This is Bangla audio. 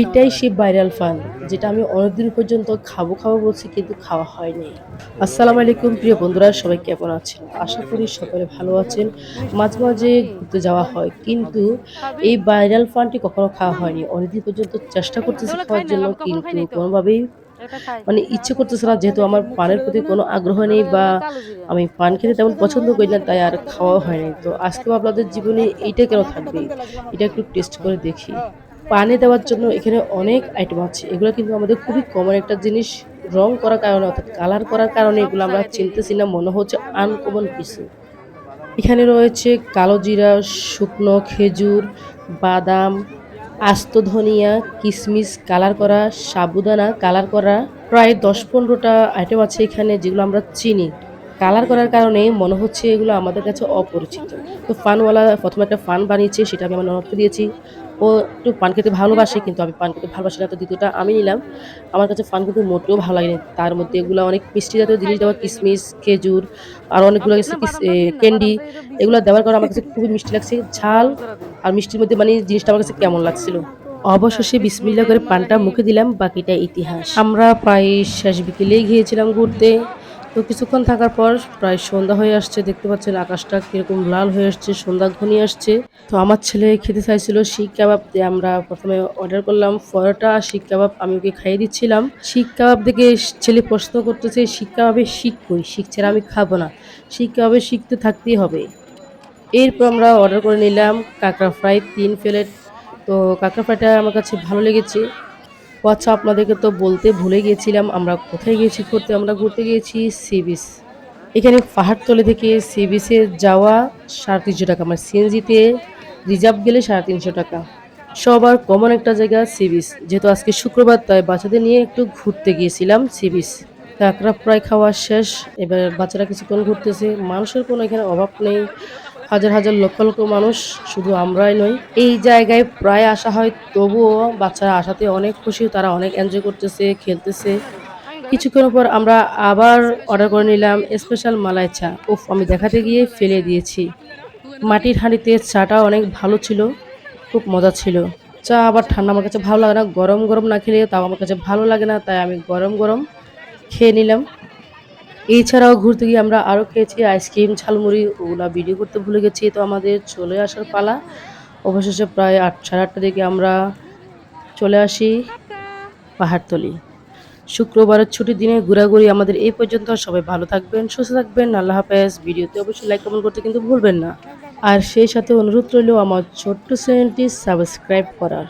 এটাই সেই ভাইরাল ফান যেটা আমি অনেকদিন পর্যন্ত খাব খাব বলছি কিন্তু খাওয়া হয়নি। আসসালামু আলাইকুম প্রিয় বন্ধুরা সবাই কেমন আছেন? আশা করি সকলে ভালো আছেন। মাঝে মাঝে ঘুরতে যাওয়া হয় কিন্তু এই ভাইরাল ফানটি কখনো খাওয়া হয়নি। অনেকদিন পর্যন্ত চেষ্টা করতেছি খাওয়ার জন্য কিন্তু কোনোভাবেই মানে ইচ্ছে করতেছে না যেহেতু আমার পানের প্রতি কোনো আগ্রহ নেই বা আমি পান খেতে তেমন পছন্দ করি না তাই আর খাওয়া হয়নি। তো আজকে আপনাদের জীবনে এইটা কেন থাকবে? এটা একটু টেস্ট করে দেখি। পানে দেওয়ার জন্য এখানে অনেক আইটেম আছে। এগুলো কিন্তু আমাদের খুবই কমন একটা জিনিস। রং করার কারণে অর্থাৎ কালার করার কারণে এগুলো আমরা চিনতেছি না, মনে হচ্ছে আনকমন কিছু। এখানে রয়েছে কালো জিরা, শুকনো খেজুর, বাদাম, আস্ত ধনিয়া কিশমিশ কালার করা, সাবুদানা কালার করা। প্রায় দশ পনেরোটা আইটেম আছে এখানে যেগুলো আমরা চিনি। কালার করার কারণে মনে হচ্ছে এগুলো আমাদের কাছে অপরিচিত। তো ফানওয়ালা প্রথমে একটা ফান বানিয়েছে সেটা আমি আমার ননদকে দিয়েছি। ও একটু পান খেতে ভালোবাসে কিন্তু আমি পান খেতে ভালোবাসি না তো দ্বিতীয়টা আমি নিলাম। আমার কাছে পান কিন্তু মোটেও ভালো লাগেনি তার মধ্যে এগুলো অনেক মিষ্টি জাতীয় জিনিস দেওয়া কিশমিশ খেজুর আর অনেকগুলো ক্যান্ডি এগুলো দেওয়ার কারণে আমার কাছে খুবই মিষ্টি লাগছে। ঝাল আর মিষ্টির মধ্যে মানে জিনিসটা আমার কাছে কেমন লাগছিল। অবশেষে বিসমিল্লা করে পানটা মুখে দিলাম বাকিটা ইতিহাস। আমরা প্রায় শেষ বিকেলেই গিয়েছিলাম ঘুরতে। তো কিছুক্ষণ থাকার পর প্রায় সন্ধ্যা হয়ে আসছে, দেখতে পাচ্ছেন আকাশটা কীরকম লাল হয়ে আসছে, সন্ধ্যা ঘনিয়ে আসছে। তো আমার ছেলে খেতে চাইছিল শিক কাবাব দিয়ে আমরা প্রথমে অর্ডার করলাম, পরোটা শিক কাবাব আমি ওকে খাইয়ে দিচ্ছিলাম। শিক কাবাব দেখে ছেলে প্রশ্ন করতেছে শিক কাবাবে শিক কই? শিক ছাড়া আমি খাব না। শিক কাবাবে শিখতে থাকতেই হবে। এরপর আমরা অর্ডার করে নিলাম কাঁকড়া ফ্রাই তিন প্লেট। তো কাঁকড়া ফ্রাইটা আমার কাছে ভালো লেগেছে। ও আচ্ছা আপনাদেরকে তো বলতে ভুলে গিয়েছিলাম, আমরা কোথায় গিয়েছি, ঘুরতে, আমরা ঘুরতে গিয়েছি সি বিচ এখানে পাহাড়তলে থেকে সি বিচে যাওয়া সাড়ে তিনশো টাকা মানে সিএনজিতে রিজার্ভ গেলে সাড়ে তিনশো টাকা। সবার কমন একটা জায়গা সি বিচ যেহেতু আজকে শুক্রবার, তাই বাচ্চাদের নিয়ে একটু ঘুরতে গিয়েছিলাম সি বিচ কাঁকড়া প্রায় খাওয়া শেষ, এবার বাচ্চারা কিছুক্ষণ ঘুরতেছে, মানুষের কোনো এখানে অভাব নেই। হাজার হাজার লক্ষ লক্ষ মানুষ শুধু আমরাই নই। এই জায়গায় প্রায় আসা হয়, তবুও বাচ্চারা আসাতে অনেক খুশি, তারা অনেক এনজয় করতেছে, খেলতেছে। কিছুক্ষণ পর আমরা আবার অর্ডার করে নিলাম স্পেশাল মালাই চা। উফ, আমি দেখাতে গিয়ে ফেলে দিয়েছি। মাটির হাঁড়িতে চাটা অনেক ভালো ছিল, খুব মজা ছিল। চা আবার ঠান্ডা, আমার কাছে ভালো লাগে না। গরম গরম না খেলে তাও আমার কাছে ভালো লাগে না, তাই আমি গরম গরম খেয়ে নিলাম। এছাড়াও ঘুরতে গিয়ে আমরা আরও খেয়েছি আইসক্রিম, ঝালমুড়ি, ওগুলা ভিডিও করতে ভুলে গেছি। তো আমাদের চলে আসার পালা। অবশেষে প্রায় আট, সাড়ে আটটা দিকে আমরা চলে আসি পাহাড়তলি। শুক্রবারের ছুটির দিনে ঘোরাঘুরি আমাদের এই পর্যন্ত। সবাই ভালো থাকবেন, সুস্থ থাকবেন। আল্লাহ হাফেজ। ভিডিওতে অবশ্যই লাইক কমেন্ট করতে কিন্তু ভুলবেন না। আর সেই সাথে অনুরোধ রইল আমার ছোট্ট চ্যানেলটি সাবস্ক্রাইব করার।